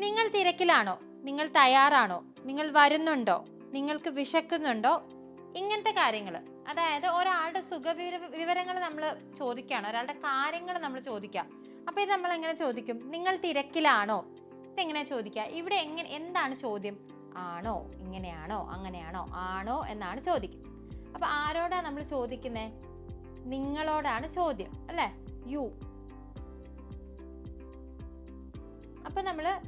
നിങ്ങൾ തിരക്കിലാണോ? നിങ്ങൾ തയ്യാറാണോ? നിങ്ങൾ വരുന്നുണ്ടോ? നിങ്ങൾക്ക് വിശക്കുന്നുണ്ടോ? ഇങ്ങനത്തെ കാര്യങ്ങൾ. അതായത് ഒരാളുടെ സുഖവിവര വിവരങ്ങൾ നമ്മൾ ചോദിക്കുകയാണ്. ഒരാളുടെ കാര്യങ്ങൾ നമ്മൾ ചോദിക്കുക. അപ്പോൾ ഇത് നമ്മൾ എങ്ങനെ ചോദിക്കും? നിങ്ങൾ തിരക്കിലാണോ? ഇതെങ്ങനെ ചോദിക്കുക? ഇവിടെ എങ്ങനെ എന്താണ് ചോദ്യം? ആണോ? ഇങ്ങനെയാണോ? അങ്ങനെയാണോ? ആണോ? എന്നാണ് ചോദിക്കും അപ്പോൾ ആരോടാണ് നമ്മൾ ചോദിക്കുന്നത്? നിങ്ങളോടാണ് ചോദ്യം. അല്ലേ? യു. അപ്പോൾ നമ്മൾ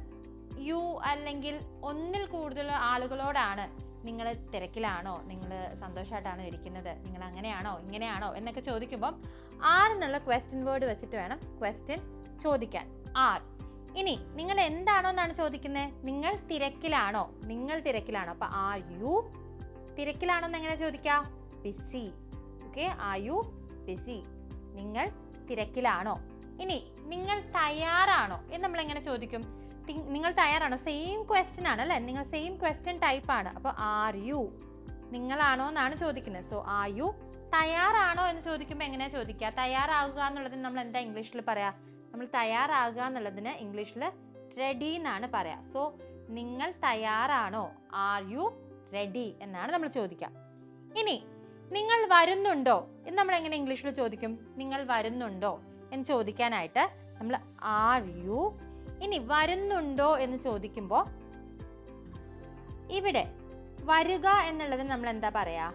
യു അല്ലെങ്കിൽ ഒന്നിൽ കൂടുതൽ ആളുകളോടാണ് നിങ്ങൾ തിരക്കിലാണോ? നിങ്ങൾ സന്തോഷമായിട്ടാണോ ഇരിക്കുന്നത്? നിങ്ങൾ അങ്ങനെയാണോ ഇങ്ങനെയാണോ? എന്നൊക്കെ ചോദിക്കുമ്പം ആർ എന്നുള്ള ക്വസ്റ്റ്യൻ വേർഡ് വെച്ചിട്ട് വേണം ക്വസ്റ്റ്യൻ ചോദിക്കാൻ. ആർ. ഇനി നിങ്ങൾ എന്താണോ എന്നാണ് ചോദിക്കുന്നത് നിങ്ങൾ തിരക്കിലാണോ? നിങ്ങൾ തിരക്കിലാണോ? അപ്പൊ ആർ യു തിരക്കിലാണോ എന്ന് എങ്ങനെ ചോദിക്കാം? Busy okay are you busy നിങ്ങൾ തിരക്കിലാണോ? ഇനി നിങ്ങൾ തയ്യാറാണോ എന്ന് നമ്മൾ എങ്ങനെ ചോദിക്കും? നിങ്ങൾ തയ്യാറാണോ? സെയിം ക്വസ്റ്റ്യൻ ആണ് അല്ലേ നിങ്ങൾ സെയിം ക്വസ്റ്റ്യൻ ടൈപ്പ് ആണ്. അപ്പോൾ ആർ യു നിങ്ങളാണോ എന്നാണ് ചോദിക്കുന്നത്. സോ ആർ യു തയ്യാറാണോ എന്ന് ചോദിക്കുമ്പോൾ എങ്ങനെയാ ചോദിക്കുക? തയ്യാറാകുക എന്നുള്ളതിന് നമ്മൾ എന്താ ഇംഗ്ലീഷിൽ പറയാ? നമ്മൾ തയ്യാറാകുക എന്നുള്ളതിന് ഇംഗ്ലീഷിൽ റെഡി എന്നാണ് പറയാ. സോ നിങ്ങൾ തയ്യാറാണോ? ആർ യു റെഡി എന്നാണ് നമ്മൾ ചോദിക്കുക. ഇനി നിങ്ങൾ വരുന്നുണ്ടോ? എന്ന് നമ്മൾ എങ്ങനെ ഇംഗ്ലീഷിൽ ചോദിക്കും? നിങ്ങൾ വരുന്നുണ്ടോ എന്ന് ചോദിക്കാനായിട്ട് നമ്മൾ ആർ യു ഇനി വരുന്നുണ്ടോ എന്ന് ചോദിക്കുമ്പോൾ ഇവിടെ വരുക എന്നുള്ളത് നമ്മൾ എന്താ പറയാ?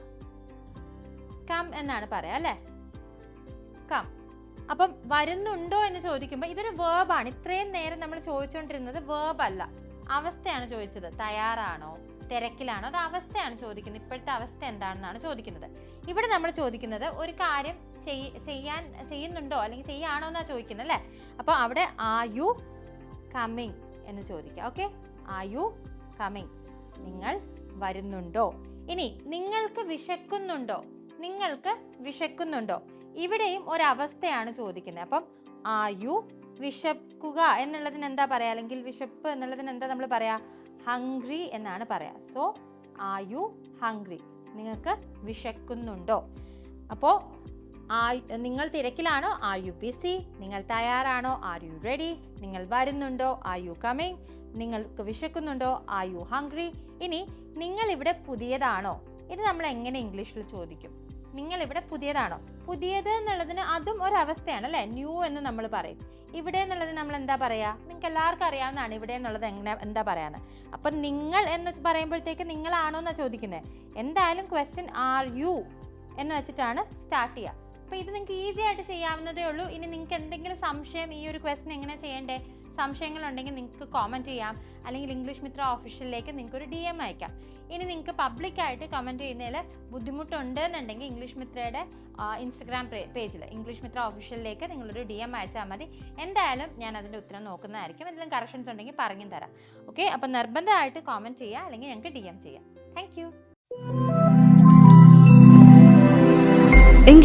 കം എന്നാണ് പറയാ അല്ലേ? കം. അപ്പം വരുന്നുണ്ടോ എന്ന് ചോദിക്കുമ്പോൾ ഇതൊരു വേർബാണ് ഇത്രയും നേരം നമ്മൾ ചോദിച്ചുകൊണ്ടിരുന്നത് വേർബ് അല്ല. അവസ്ഥയാണ് ചോദിച്ചത്. തയ്യാറാണോ? തിരക്കിലാണോ? അത് അവസ്ഥയാണ് ചോദിക്കുന്നത്? ഇപ്പോഴത്തെ അവസ്ഥ എന്താണെന്നാണ് ചോദിക്കുന്നത്. ഇവിടെ നമ്മൾ ചോദിക്കുന്നത് ഒരു കാര്യം ചെയ്യാൻ ചെയ്യുന്നുണ്ടോ? അല്ലെങ്കിൽ ചെയ്യാണോ എന്നാണ് ചോദിക്കുന്നത് അല്ലേ? അപ്പോൾ അവിടെ ആ യു കമ്മിങ് എന്ന് ചോദിക്കുക ഓക്കെ ആ യു കമ്മിങ് നിങ്ങൾ വരുന്നുണ്ടോ? ഇനി നിങ്ങൾക്ക് വിശക്കുന്നുണ്ടോ? നിങ്ങൾക്ക് വിശക്കുന്നുണ്ടോ? ഇവിടെയും ഒരവസ്ഥയാണ് ചോദിക്കുന്നത്. അപ്പം ആ യു വിശക്കുക എന്നുള്ളതിന് എന്താ പറയാ? അല്ലെങ്കിൽ വിശപ്പ് എന്നുള്ളതിന് എന്താ നമ്മൾ പറയാ? ഹംഗ്രി എന്നാണ് പറയാ. സോ ആ യു ഹംഗ്രി നിങ്ങൾക്ക് വിശക്കുന്നുണ്ടോ? അപ്പോൾ നിങ്ങൾ തിരക്കിലാണോ? ആർ യു ബിസി നിങ്ങൾ തയ്യാറാണോ? ആർ യു റെഡി നിങ്ങൾ വരുന്നുണ്ടോ? ആർ യു കമ്മിങ് നിങ്ങൾക്ക് വിശക്കുന്നുണ്ടോ? ആർ യു ഹംഗ്രി ഇനി നിങ്ങൾ ഇവിടെ പുതിയതാണോ? ഇത് നമ്മൾ എങ്ങനെ ഇംഗ്ലീഷിൽ ചോദിക്കും? നിങ്ങൾ ഇവിടെ പുതിയതാണോ? പുതിയത് എന്നുള്ളതിന് അതും ഒരവസ്ഥയാണ് അല്ലേ? ന്യൂ എന്ന് നമ്മൾ പറയും. ഇവിടെ എന്നുള്ളത് നമ്മൾ എന്താ പറയാ? നിങ്ങൾക്ക് എല്ലാവർക്കും അറിയാവുന്നതാണ് ഇവിടെ എന്നുള്ളത് എങ്ങനെ എന്താ പറയാന്ന്. അപ്പം നിങ്ങൾ എന്ന് പറയുമ്പോഴത്തേക്ക് നിങ്ങളാണോ എന്നാ ചോദിക്കുന്നത് എന്തായാലും ക്വസ്റ്റ്യൻ ആർ യു എന്ന് വെച്ചിട്ടാണ് സ്റ്റാർട്ട് ചെയ്യുക അപ്പോൾ ഇത് നിങ്ങൾക്ക് ഈസി ആയിട്ട് ചെയ്യാവുന്നതേ ഉള്ളൂ. ഇനി നിങ്ങൾക്ക് എന്തെങ്കിലും സംശയം ഈ ഒരു ക്വസ്റ്റൻ എങ്ങനെ ചെയ്യണ്ടേ? സംശയങ്ങളുണ്ടെങ്കിൽ നിങ്ങൾക്ക് കോമന്റ് ചെയ്യാം. അല്ലെങ്കിൽ ഇംഗ്ലീഷ് മിത്ര ഓഫീഷ്യലിലേക്ക് നിങ്ങൾക്ക് ഒരു ഡി എം അയക്കാം. ഇനി നിങ്ങൾക്ക് പബ്ലിക്കായിട്ട് കമന്റ് ചെയ്യുന്നതിൽ ബുദ്ധിമുട്ടുണ്ട് എന്നുണ്ടെങ്കിൽ ഇംഗ്ലീഷ് മിത്രയുടെ ഇൻസ്റ്റഗ്രാം പേജിൽ ഇംഗ്ലീഷ് മിത്ര ഓഫീഷ്യലിലേക്ക് നിങ്ങളൊരു ഡി എം അയച്ചാൽ മതി. എന്തായാലും ഞാൻ അതിന്റെ ഉത്തരം നോക്കുന്നതായിരിക്കും. എന്തെങ്കിലും കറക്ഷൻസ് ഉണ്ടെങ്കിൽ പറഞ്ഞു തരാം. ഓക്കെ അപ്പോൾ നിർബന്ധമായിട്ട് കോമന്റ് ചെയ്യുക. അല്ലെങ്കിൽ ഞങ്ങൾക്ക് ഡി എം ചെയ്യാം. Thank you